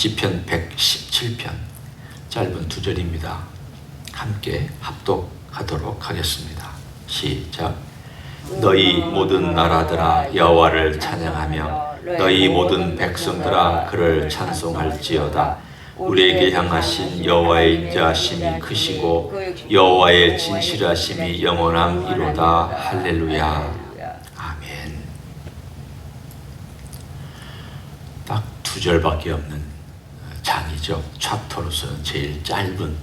시편 117편 짧은 두 절입니다. 함께 합독하도록 하겠습니다. 시작. 너희 모든 나라들아 여호와를 찬양하며 너희 모든 백성들아 그를 찬송할지어다. 우리에게 향하신 여호와의 인자하심이 크시고 여호와의 진실하심이 영원함이로다. 할렐루야. 아멘. 딱 두 절밖에 없는 장이죠. 챕터로서는 제일 짧은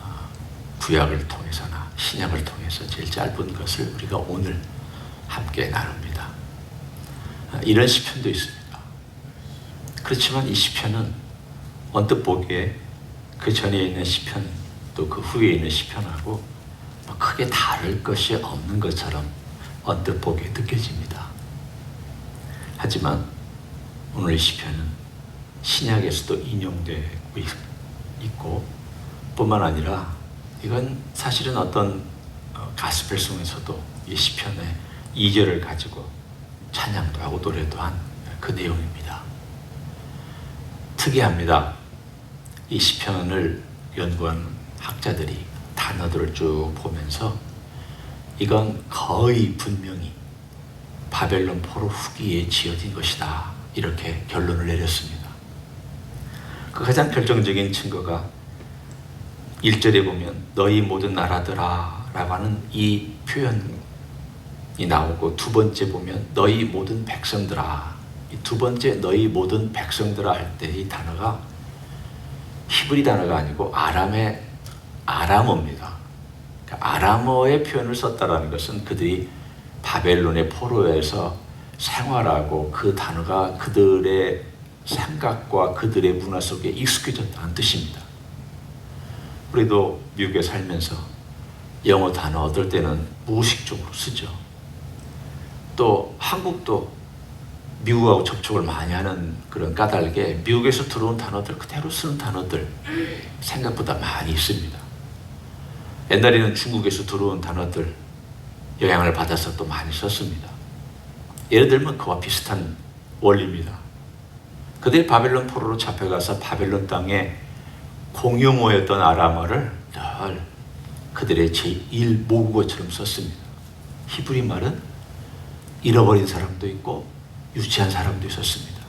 어, 구약을 통해서나 신약을 통해서 제일 짧은 것을 우리가 오늘 함께 나눕니다. 아, 이런 시편도 있습니다. 그렇지만 이 시편은 언뜻 보기에 그 전에 있는 시편 또 그 후에 있는 시편하고 뭐 크게 다를 것이 없는 것처럼 언뜻 보기에 느껴집니다. 하지만 오늘 이 시편은 신약에서도 인용되고 있- 있고 뿐만 아니라 이건 사실은 어떤 어, 가스펠송에서도 이 시편의 2절을 가지고 찬양도 하고 노래도 한 그 내용입니다. 특이합니다. 이 시편을 연구한 학자들이 단어들을 쭉 보면서 이건 거의 분명히 바벨론 포로 후기에 지어진 것이다. 이렇게 결론을 내렸습니다. 그 가장 결정적인 증거가 1절에 보면 너희 모든 나라들아 라고 하는 이 표현이 나오고 두 번째 보면 너희 모든 백성들아 이 두 번째 너희 모든 백성들아 할 때 이 단어가 히브리 단어가 아니고 아람의 아람어입니다. 그러니까 아람어의 표현을 썼다라는 것은 그들이 바벨론의 포로에서 생활하고 그 단어가 그들의 생각과 그들의 문화 속에 익숙해졌다는 뜻입니다. 우리도 미국에 살면서 영어 단어 어떨 때는 무의식적으로 쓰죠. 또 한국도 미국하고 접촉을 많이 하는 그런 까닭에 미국에서 들어온 단어들 그대로 쓰는 단어들 생각보다 많이 있습니다. 옛날에는 중국에서 들어온 단어들 영향을 받아서 또 많이 썼습니다. 예를 들면 그와 비슷한 원리입니다. 그들이 바벨론 포로로 잡혀가서 바벨론 땅에 공용어였던 아람어를 늘 그들의 제1 모국어처럼 썼습니다. 히브리 말은 잃어버린 사람도 있고 유치한 사람도 있었습니다.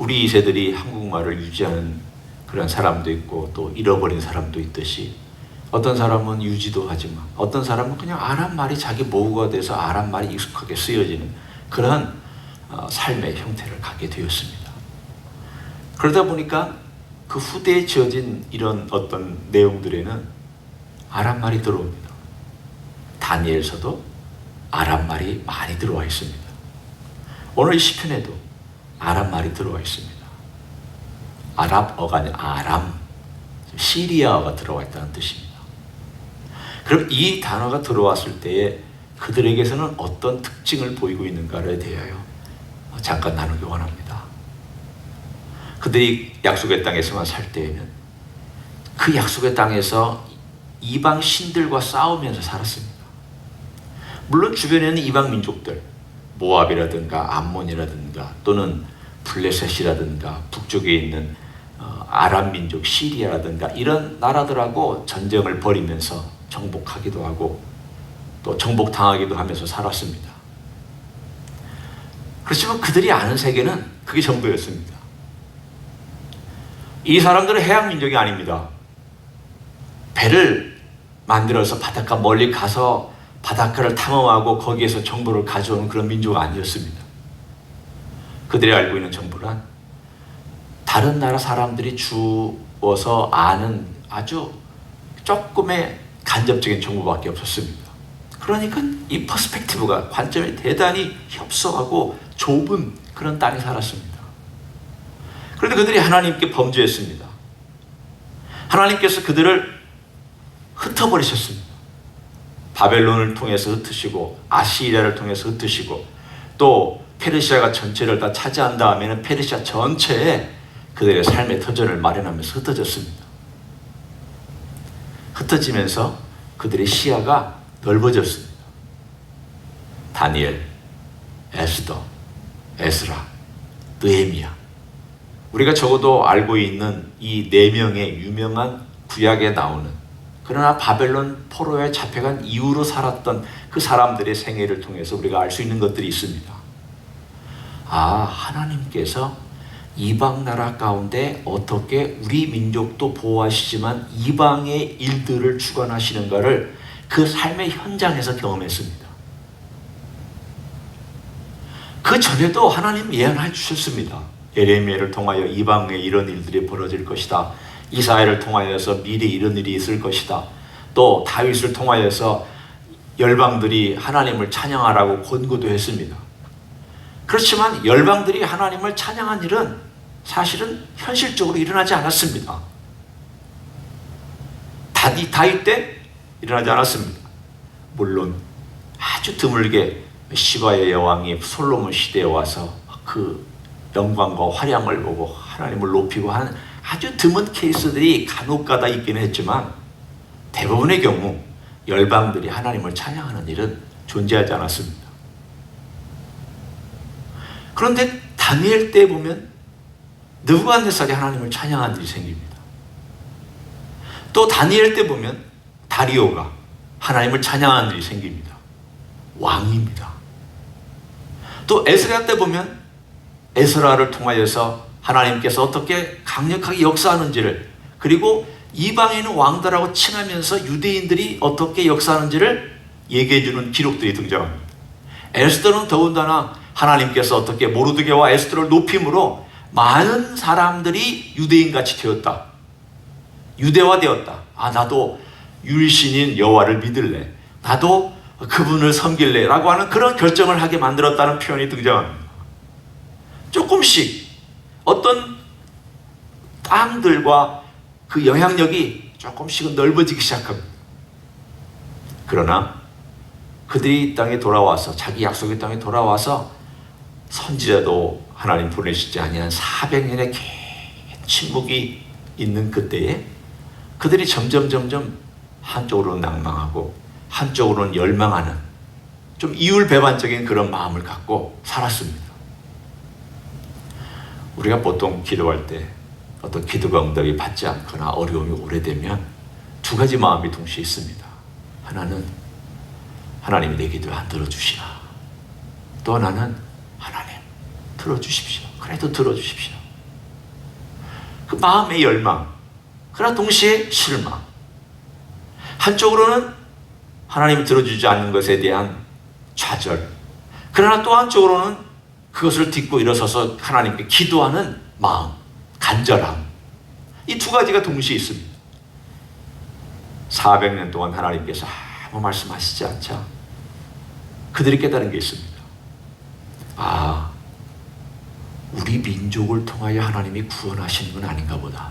우리 2세들이 한국말을 유지하는 그런 사람도 있고 또 잃어버린 사람도 있듯이 어떤 사람은 유지도 하지만 어떤 사람은 그냥 아람 말이 자기 모국어가 돼서 아람 말이 익숙하게 쓰여지는 그러한 어, 삶의 형태를 갖게 되었습니다. 그러다 보니까 그 후대에 지어진 이런 어떤 내용들에는 아람 말이 들어옵니다. 다니엘서도 아람 말이 많이 들어와 있습니다. 오늘 이 시편에도 아람 말이 들어와 있습니다. 아랍어가 아니라 아람, 시리아어가 들어와 있다는 뜻입니다. 그럼 이 단어가 들어왔을 때에 그들에게서는 어떤 특징을 보이고 있는가에 대하여 잠깐 나누기 원합니다. 그들이 약속의 땅에서만 살 때에는 그 약속의 땅에서 이방 신들과 싸우면서 살았습니다. 물론 주변에는 이방 민족들, 모압이라든가 암몬이라든가 또는 블레셋이라든가 북쪽에 있는 어, 아랍 민족 시리아라든가 이런 나라들하고 전쟁을 벌이면서 정복하기도 하고 또 정복당하기도 하면서 살았습니다. 그렇지만 그들이 아는 세계는 그게 전부였습니다. 이 사람들은 해양 민족이 아닙니다. 배를 만들어서 바닷가 멀리 가서 바닷가를 탐험하고 거기에서 정보를 가져오는 그런 민족 아니었습니다. 그들이 알고 있는 정보란 다른 나라 사람들이 주어서 아는 아주 조금의 간접적인 정보밖에 없었습니다. 그러니까 이 퍼스펙티브가 관점이 대단히 협소하고 좁은 그런 땅에 살았습니다. 그들이 하나님께 범죄했습니다. 하나님께서 그들을 흩어버리셨습니다. 바벨론을 통해서 흩으시고 아시리아를 통해서 흩으시고 또 페르시아가 전체를 다 차지한 다음에는 페르시아 전체에 그들의 삶의 터전을 마련하면서 흩어졌습니다. 흩어지면서 그들의 시야가 넓어졌습니다. 다니엘, 에스더, 에스라, 느헤미야 우리가 적어도 알고 있는 이 네 명의 유명한 구약에 나오는 그러나 바벨론 포로에 잡혀간 이후로 살았던 그 사람들의 생애를 통해서 우리가 알 수 있는 것들이 있습니다. 아, 하나님께서 이방 나라 가운데 어떻게 우리 민족도 보호하시지만 이방의 일들을 주관하시는가를 그 삶의 현장에서 경험했습니다. 그 전에도 하나님 예언해 주셨습니다. 예레미야를 통하여 이방에 이런 일들이 벌어질 것이다. 이사야를 통하여서 미리 이런 일이 있을 것이다. 또 다윗을 통하여서 열방들이 하나님을 찬양하라고 권고도 했습니다. 그렇지만 열방들이 하나님을 찬양한 일은 사실은 현실적으로 일어나지 않았습니다. 다디 다윗 때 일어나지 않았습니다. 물론 아주 드물게 시바의 여왕이 솔로몬 시대에 와서 그 영광과 화량을 보고 하나님을 높이고 하는 아주 드문 케이스들이 간혹가다 있기는 했지만 대부분의 경우 열방들이 하나님을 찬양하는 일은 존재하지 않았습니다. 그런데 다니엘 때 보면 느부갓네살이 하나님을 찬양한 일이 생깁니다. 또 다니엘 때 보면 다리오가 하나님을 찬양하는 일이 생깁니다. 왕입니다. 또 에스라 때 보면 에스라를 통하여서 하나님께서 어떻게 강력하게 역사하는지를 그리고 있는 왕들하고 친하면서 유대인들이 어떻게 역사하는지를 얘기해 주는 기록들이 등장합니다. 에스더는 더군다나 하나님께서 어떻게 모르드게와 에스더를 높임으로 많은 사람들이 유대인 같이 되었다. 유대화 되었다. 아 나도 율신인 여호와를 믿을래. 나도 그분을 섬길래 라고 하는 그런 결정을 하게 만들었다는 표현이 등장합니다. 조금씩 어떤 땅들과 그 영향력이 조금씩은 넓어지기 시작합니다. 그러나 그들이 이 땅에 돌아와서 자기 약속의 땅에 돌아와서 선지자도 하나님 보내시지 아니한 400년의 긴 침묵이 있는 그때에 그들이 점점 점점 한쪽으로는 낭망하고 한쪽으로는 열망하는 좀 이율배반적인 그런 마음을 갖고 살았습니다. 우리가 보통 기도할 때 어떤 기도가 응답이 받지 않거나 어려움이 오래되면 두 가지 마음이 동시에 있습니다. 하나는 하나님이 내 기도를 안 들어주시나. 또 하나는 하나님 들어주십시오. 그래도 들어주십시오. 그 마음의 열망. 그러나 동시에 실망. 한쪽으로는 하나님이 들어주지 않는 것에 대한 좌절. 그러나 또 한쪽으로는 그것을 딛고 일어서서 하나님께 기도하는 마음, 간절함. 이 두 가지가 동시에 있습니다. 400년 동안 하나님께서 아무 말씀하시지 않자 그들이 깨달은 게 있습니다. 아, 우리 민족을 통하여 하나님이 구원하시는 건 아닌가 보다.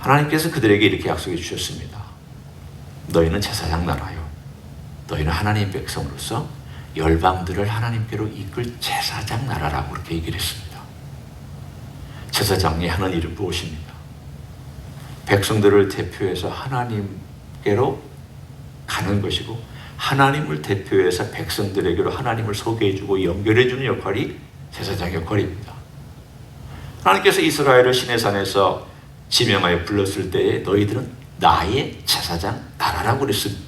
하나님께서 그들에게 이렇게 약속해 주셨습니다. 너희는 제사장 나라요. 너희는 하나님 백성으로서 열방들을 하나님께로 이끌 제사장 나라라고 그렇게 얘기를 했습니다. 제사장이 하는 일은 무엇입니까? 백성들을 대표해서 하나님께로 가는 것이고 하나님을 대표해서 백성들에게로 하나님을 소개해주고 연결해주는 역할이 제사장 역할입니다. 하나님께서 이스라엘을 시내산에서 지명하여 불렀을 때에 너희들은 나의 제사장 나라라고 그랬습니다.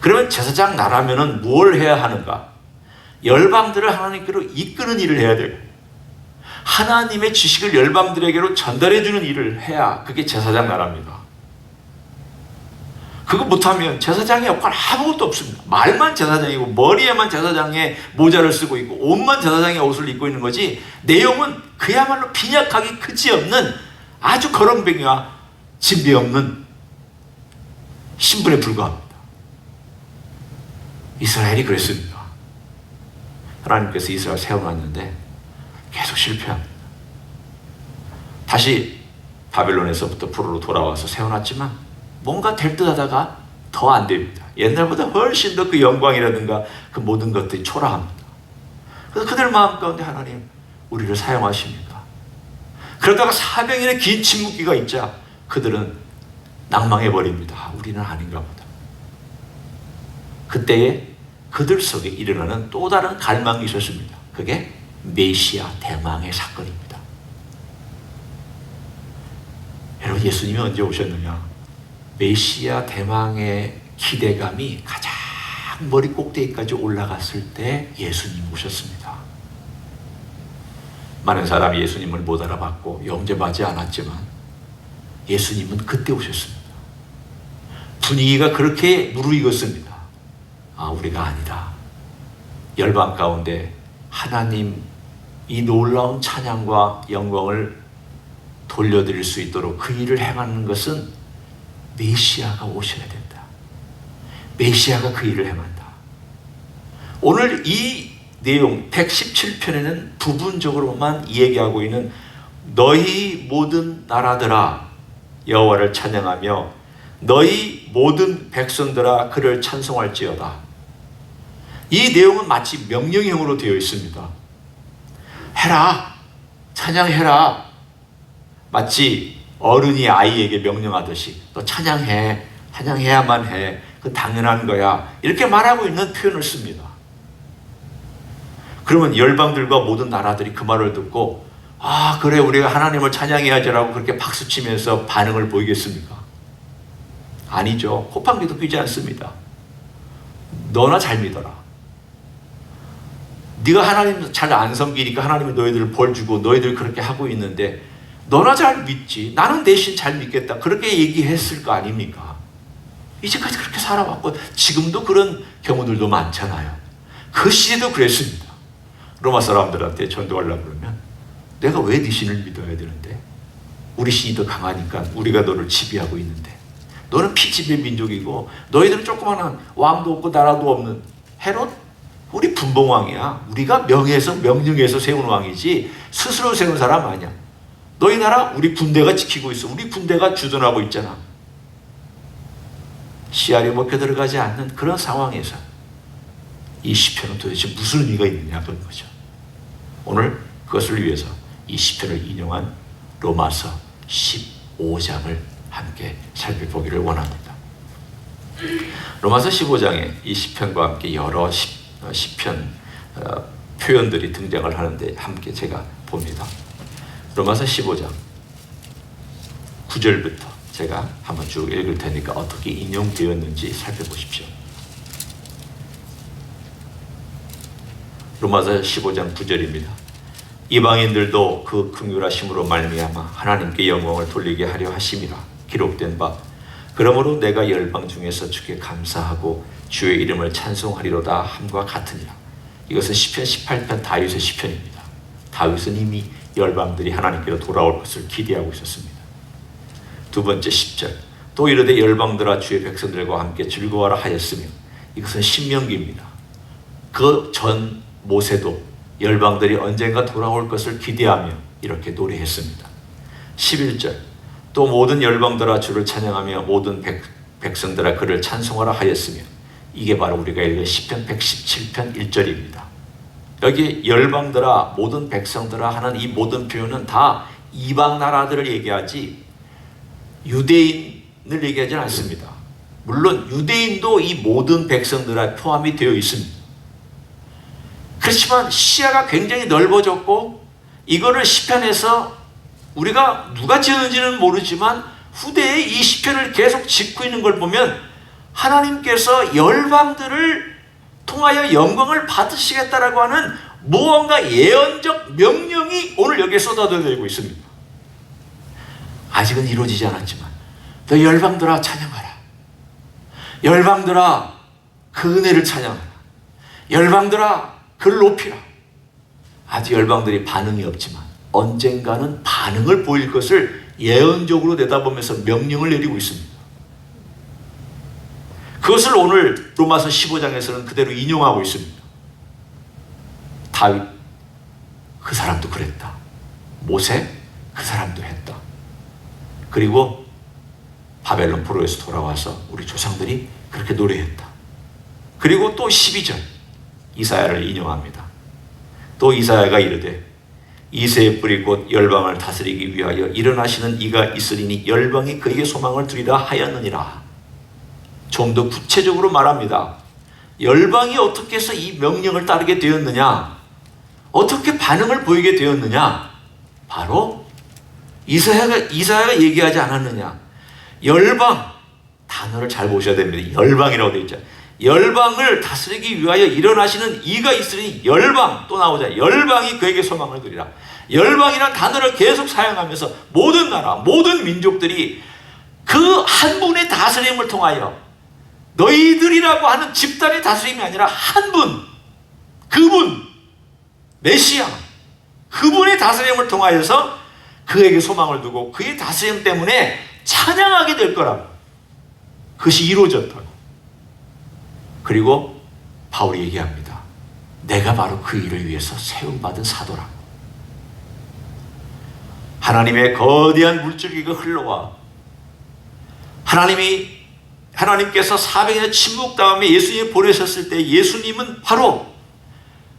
그러면 제사장 나라면은 뭘 해야 하는가? 열방들을 하나님께로 이끄는 일을 해야 되고 하나님의 지식을 열방들에게로 전달해 주는 일을 해야 그게 제사장 나라입니다. 그거 못하면 제사장의 역할 아무것도 없습니다. 말만 제사장이고 머리에만 제사장의 모자를 쓰고 있고 옷만 제사장의 옷을 입고 있는 거지 내용은 그야말로 빈약하기 그지없는 아주 거렁뱅이와 진비 없는 신분에 불과합니다. 이스라엘이 그랬습니다. 하나님께서 이스라엘 세워놨는데 계속 실패합니다. 다시 바벨론에서부터 포로로 돌아와서 세워놨지만 뭔가 될 듯 하다가 더 안 됩니다. 옛날보다 훨씬 더 그 영광이라든가 그 모든 것들이 초라합니다. 그래서 그들 마음 가운데 하나님 우리를 사용하십니다. 그러다가 400년의 긴 침묵기가 있자 그들은 낭망해 버립니다. 우리는 아닌가 보다. 그때에 그들 속에 일어나는 또 다른 갈망이 있었습니다. 그게 메시아 대망의 사건입니다. 여러분 예수님이 언제 오셨느냐? 메시아 대망의 기대감이 가장 머리 꼭대기까지 올라갔을 때 예수님 오셨습니다. 많은 사람이 예수님을 못 알아봤고 영접하지 않았지만 예수님은 그때 오셨습니다. 분위기가 그렇게 무르익었습니다. 아, 우리가 아니다. 열방 가운데 하나님 이 놀라운 찬양과 영광을 돌려드릴 수 있도록 그 일을 행하는 것은 메시아가 오셔야 된다. 메시아가 그 일을 행한다. 오늘 이 내용 117편에는 부분적으로만 얘기하고 있는 너희 모든 나라들아 여호와를 찬양하며 너희 모든 백성들아 그를 찬송할지어다. 이 내용은 마치 명령형으로 되어 있습니다. 해라. 찬양해라. 마치 어른이 아이에게 명령하듯이 너 찬양해. 찬양해야만 해. 그 당연한 거야. 이렇게 말하고 있는 표현을 씁니다. 그러면 열방들과 모든 나라들이 그 말을 듣고 아 그래 우리가 하나님을 찬양해야지라고 그렇게 박수치면서 반응을 보이겠습니까? 아니죠. 호빵기도 끼지 않습니다. 너나 잘 믿어라. 네가 하나님 잘 안 섬기니까 하나님이 너희들을 벌 주고 너희들 그렇게 하고 있는데 너나 잘 믿지. 나는 대신 잘 믿겠다. 그렇게 얘기했을 거 아닙니까? 이제까지 그렇게 살아왔고 지금도 그런 경우들도 많잖아요. 그 시대도 그랬습니다. 로마 사람들한테 전도하려고 그러면 내가 왜 네 신을 믿어야 되는데? 우리 신이 더 강하니까 우리가 너를 지배하고 있는데 너는 피지배 민족이고 너희들은 조그마한 왕도 없고 나라도 없는 헤롯 우리 분봉왕이야. 우리가 명예에서 명령에서 세운 왕이지 스스로 세운 사람 아니야. 너희 나라 우리 군대가 지키고 있어. 우리 군대가 주둔하고 있잖아. 씨알이 먹혀 들어가지 않는 그런 상황에서 이 시편은 도대체 무슨 의미가 있느냐 그런 거죠. 오늘 그것을 위해서 이 시편을 인용한 로마서 15장을 함께 살펴보기를 원합니다. 로마서 15장에 이 시편과 함께 여러 시, 시편 어, 표현들이 등장을 하는데 함께 제가 봅니다. 로마서 15장 9절부터 제가 한번 쭉 읽을 테니까 어떻게 인용되었는지 살펴보십시오. 로마서 15장 9절입니다. 이방인들도 그 긍휼하심으로 말미암아 하나님께 영광을 돌리게 하려 하심이라 기록된 바 그러므로 내가 열방 중에서 주께 감사하고 주의 이름을 찬송하리로다 함과 같으니라. 이것은 시편 18편 다윗의 시편입니다. 다윗은 이미 열방들이 하나님께로 돌아올 것을 기대하고 있었습니다. 두 번째 10절 또 이르되 열방들아 주의 백성들과 함께 즐거워하라 하였으며 이것은 신명기입니다. 그 전 모세도 열방들이 언젠가 돌아올 것을 기대하며 이렇게 노래했습니다. 11절 또 모든 열방들아 주를 찬양하며 모든 백, 백성들아 그를 찬송하라 하였으며 이게 바로 우리가 읽은 시편 117편 1절입니다. 여기 열방들아 모든 백성들아 하는 이 모든 표현은 다 이방 나라들을 얘기하지 유대인을 얘기하지 않습니다. 물론 유대인도 이 모든 백성들에 포함이 되어 있습니다. 그렇지만 시야가 굉장히 넓어졌고 이거를 시편에서 우리가 누가 지었는지는 모르지만 후대에 이 시편을 계속 짓고 있는 걸 보면 하나님께서 열방들을 통하여 영광을 받으시겠다라고 하는 무언가 예언적 명령이 오늘 여기에 쏟아져내고 있습니다. 아직은 이루어지지 않았지만 너 열방들아 찬양하라. 열방들아 그 은혜를 찬양하라. 열방들아 그를 높이라. 아직 열방들이 반응이 없지만 언젠가는 반응을 보일 것을 예언적으로 내다보면서 명령을 내리고 있습니다. 그것을 오늘 로마서 15장에서는 그대로 인용하고 있습니다. 다윗 그 사람도 그랬다. 모세 그 사람도 했다. 그리고 바벨론 포로에서 돌아와서 우리 조상들이 그렇게 노래했다. 그리고 또 12절 이사야를 인용합니다. 또 이사야가 이르되 이새의 뿌리 곧 열방을 다스리기 위하여 일어나시는 이가 있으리니 열방이 그에게 소망을 두리라 하였느니라. 좀 더 구체적으로 말합니다. 열방이 어떻게 해서 이 명령을 따르게 되었느냐? 어떻게 반응을 보이게 되었느냐? 바로 이사야가 이사야가 얘기하지 않았느냐? 열방 단어를 잘 보셔야 됩니다. 열방이라고 되어 있죠. 열방을 다스리기 위하여 일어나시는 이가 있으니 열방 또 나오자. 열방이 그에게 소망을 드리라. 열방이란 단어를 계속 사용하면서 모든 나라, 모든 민족들이 그 한 분의 다스림을 통하여 너희들이라고 하는 집단의 다스림이 아니라 한 분, 그분, 메시아, 그분의 다스림을 통하여서 그에게 소망을 두고 그의 다스림 때문에 찬양하게 될 거라고. 그것이 이루어졌다고. 그리고 바울이 얘기합니다. 내가 바로 그 일을 위해서 세움받은 사도라고. 하나님의 거대한 물줄기가 흘러와 하나님이 하나님께서 400년 침묵 다음에 예수님 보내셨을 때 예수님은 바로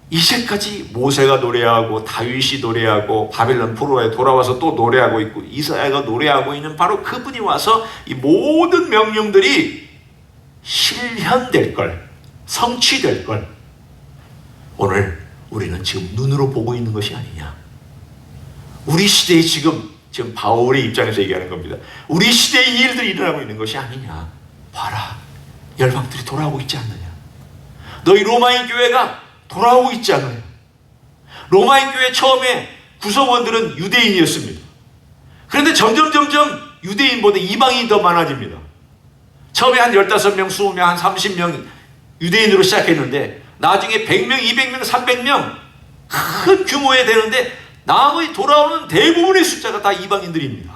이제까지 모세가 노래하고 다윗이 노래하고 바벨론 포로에 돌아와서 또 노래하고 있고 이사야가 노래하고 있는 바로 그분이 와서 이 모든 명령들이 실현될 걸 성취될 걸 오늘 우리는 지금 눈으로 보고 있는 것이 아니냐 우리 시대에 지금 지금 바울의 입장에서 얘기하는 겁니다 우리 시대의 일들이 일어나고 있는 것이 아니냐 봐라 열방들이 돌아오고 있지 않느냐 너희 로마인 교회가 돌아오고 있지 않아요. 로마인 교회 처음에 구성원들은 유대인이었습니다. 그런데 점점 점점 유대인보다 이방인이 더 많아집니다. 처음에 한 15명, 20명, 한 30명 유대인으로 시작했는데 나중에 100명, 200명, 300명 큰 규모에 되는데 나머지 돌아오는 대부분의 숫자가 다 이방인들입니다.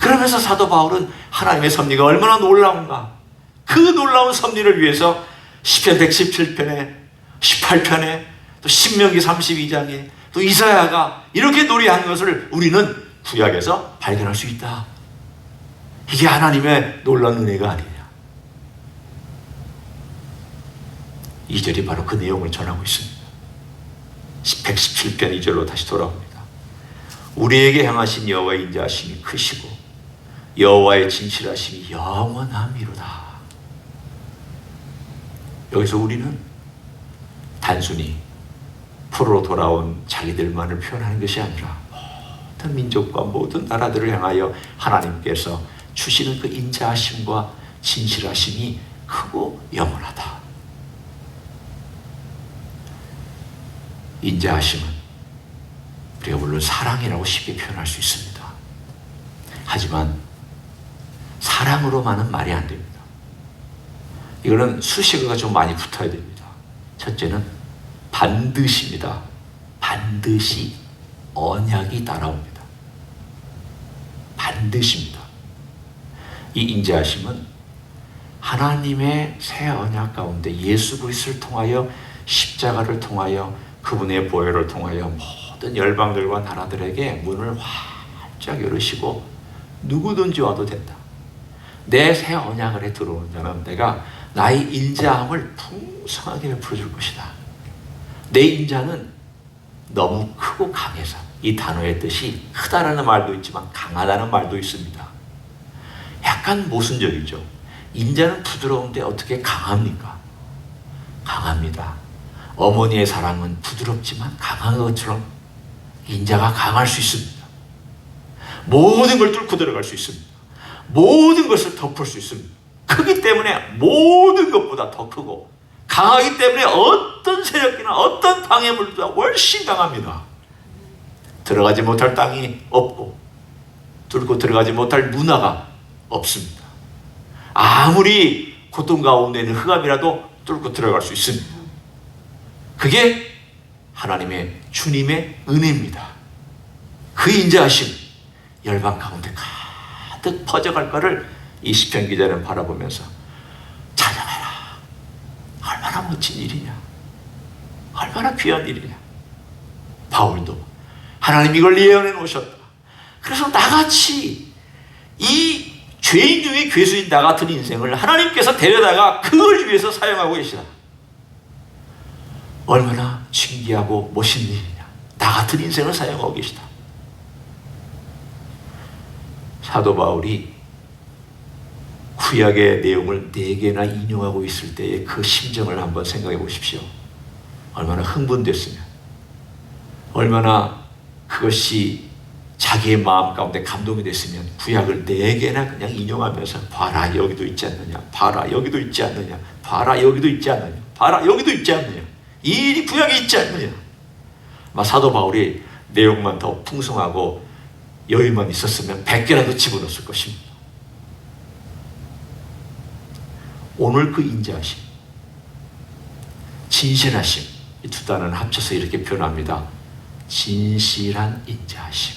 그러면서 사도 바울은 하나님의 섭리가 얼마나 놀라운가 그 놀라운 섭리를 위해서 시편 117편에 18편에 또 신명기 32장에 또 이사야가 이렇게 노래한 것을 우리는 구약에서 발견할 수 있다. 이게 하나님의 놀라운 은혜가 아니냐. 이 절이 바로 그 내용을 전하고 있습니다. 117편 2절로 다시 돌아옵니다. 우리에게 향하신 여호와의 인자하심이 크시고 여호와의 진실하심이 영원함이로다. 여기서 우리는 단순히 프로로 돌아온 자기들만을 표현하는 것이 아니라 모든 민족과 모든 나라들을 향하여 하나님께서 주시는 그 인자하심과 진실하심이 크고 영원하다. 인자하심은 우리가 물론 사랑이라고 쉽게 표현할 수 있습니다. 하지만 사랑으로만은 말이 안 됩니다. 이거는 수식어가 좀 많이 붙어야 됩니다. 첫째는 반드시입니다. 반드시 언약이 따라옵니다. 반드시입니다. 이 인자하심은 하나님의 새 언약 가운데 예수 그리스도를 통하여 십자가를 통하여 그분의 보혈을 통하여 모든 열방들과 나라들에게 문을 활짝 열으시고 누구든지 와도 된다. 내 새 언약 에 들어오는 자는 내가 나의 인자함을 풍성하게 베풀어 줄 것이다. 내 인자는 너무 크고 강해서 이 단어의 뜻이 크다라는 말도 있지만 강하다는 말도 있습니다. 약간 모순적이죠. 인자는 부드러운데 어떻게 강합니까? 강합니다. 어머니의 사랑은 부드럽지만 강한 것처럼 인자가 강할 수 있습니다. 모든 걸 뚫고 들어갈 수 있습니다. 모든 것을 덮을 수 있습니다. 크기 때문에 모든 것보다 더 크고 강하기 때문에 어떤 세력이나 어떤 방해물보다 훨씬 강합니다. 들어가지 못할 땅이 없고 뚫고 들어가지 못할 문화가 없습니다. 아무리 고통 가운데 있는 흑암이라도 뚫고 들어갈 수 있습니다. 그게 하나님의 주님의 은혜입니다. 그 인자하심 열방 가운데 가득 퍼져갈 거를 이 시편 기자는 바라보면서 찬양해라. 얼마나 멋진 일이냐. 얼마나 귀한 일이냐. 바울도 하나님 이걸 예언해 놓으셨다. 그래서 나같이 이 죄인 중에 괴수인 나 같은 인생을 하나님께서 데려다가 그걸 위해서 사용하고 계시다. 얼마나 신기하고 멋있는 일이냐. 나 같은 인생을 사용하고 계시다. 사도 바울이 구약의 내용을 네 개나 인용하고 있을 때의 그 심정을 한번 생각해 보십시오. 얼마나 흥분됐으면, 얼마나 그것이 자기의 마음 가운데 감동이 됐으면 구약을 네 개나 그냥 인용하면서 봐라 여기도 있지 않느냐, 봐라 여기도 있지 않느냐, 봐라 여기도 있지 않느냐, 봐라 여기도 있지 않느냐, 이 구약에 있지 않느냐. 막 사도 바울이 내용만 더 풍성하고 여유만 있었으면 100개라도 집어넣었을 것입니다. 오늘 그 인자하심, 진실하심, 이 두 단어는 합쳐서 이렇게 표현합니다. 진실한 인자하심,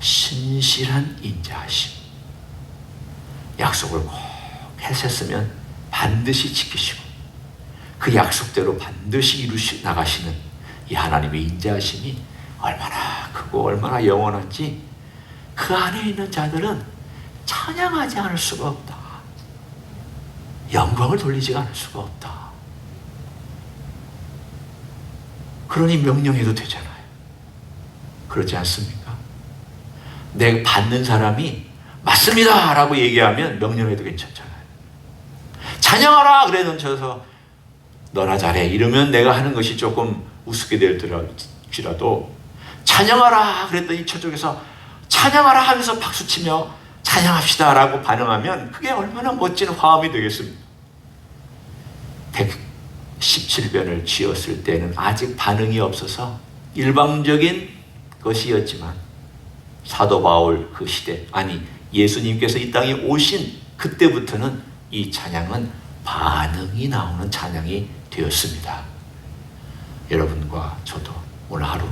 신실한 인자하심. 약속을 꼭 했었으면 반드시 지키시고 그 약속대로 반드시 이루시 나가시는 이 하나님의 인자하심이 얼마나 크고 얼마나 영원한지 그 안에 있는 자들은 찬양하지 않을 수가 없다. 영광을 돌리지 않을 수가 없다. 그러니 명령해도 되잖아요. 그렇지 않습니까? 내가 받는 사람이 맞습니다! 라고 얘기하면 명령해도 괜찮잖아요. 찬양하라! 그래는 저서 너나 잘해. 이러면 내가 하는 것이 조금 우습게 될지라도 찬양하라! 그랬더니 저쪽에서 찬양하라 하면서 박수치며 찬양합시다 라고 반응하면 그게 얼마나 멋진 화음이 되겠습니까? 117변을 지었을 때는 아직 반응이 없어서 일방적인 것이었지만 사도 바울 그 시대 아니 예수님께서 이 땅에 오신 그때부터는 이 찬양은 반응이 나오는 찬양이 되었습니다. 여러분과 저도 오늘 하루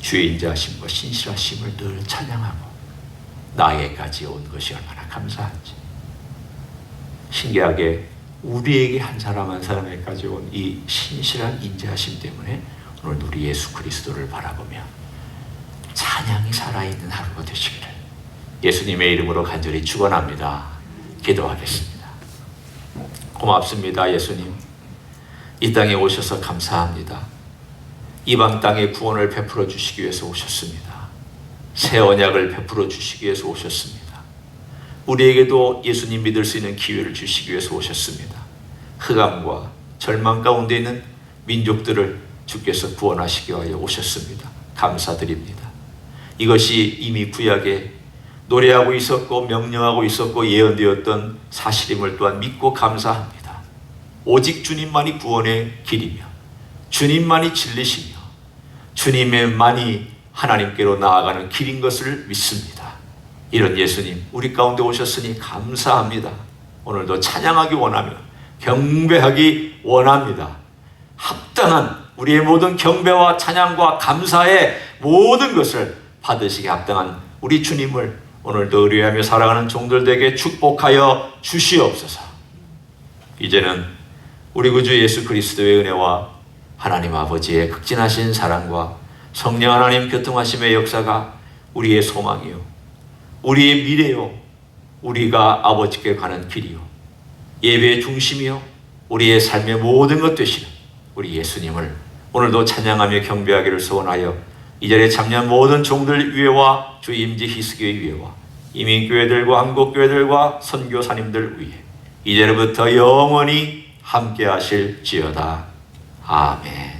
주의 인자하심과 신실하심을 늘 찬양하고 나에게까지 온 것이 얼마나 감사한지 신기하게 우리에게 한 사람 한 사람에게까지 온 이 신실한 인자하심 때문에 오늘 우리 예수 그리스도를 바라보며 찬양이 살아있는 하루가 되시기를 예수님의 이름으로 간절히 축원합니다. 기도하겠습니다. 고맙습니다, 예수님. 이 땅에 오셔서 감사합니다. 이방 땅에 구원을 베풀어 주시기 위해서 오셨습니다. 새 언약을 베풀어 주시기 위해서 오셨습니다. 우리에게도 예수님 믿을 수 있는 기회를 주시기 위해서 오셨습니다. 흑암과 절망 가운데 있는 민족들을 주께서 구원하시기 위하여 오셨습니다. 감사드립니다. 이것이 이미 구약에 노래하고 있었고 명령하고 있었고 예언되었던 사실임을 또한 믿고 감사합니다. 오직 주님만이 구원의 길이며 주님만이 진리시며 주님의만이 하나님께로 나아가는 길인 것을 믿습니다. 이런 예수님 우리 가운데 오셨으니 감사합니다. 오늘도 찬양하기 원하며 경배하기 원합니다. 합당한 우리의 모든 경배와 찬양과 감사의 모든 것을 받으시기 합당한 우리 주님을 오늘도 의뢰하며 살아가는 종들에게 축복하여 주시옵소서. 이제는 우리 구주 예수 그리스도의 은혜와 하나님 아버지의 극진하신 사랑과 성령 하나님 교통하심의 역사가 우리의 소망이요. 우리의 미래요. 우리가 아버지께 가는 길이요. 예배의 중심이요. 우리의 삶의 모든 것 되시는 우리 예수님을 오늘도 찬양하며 경배하기를 소원하여 이 자리에 참여한 모든 종들 위에와 주 임지 희스교회 위에와 이민교회들과 한국교회들과 선교사님들 위에 이제부터 영원히 함께 하실지어다. 아멘.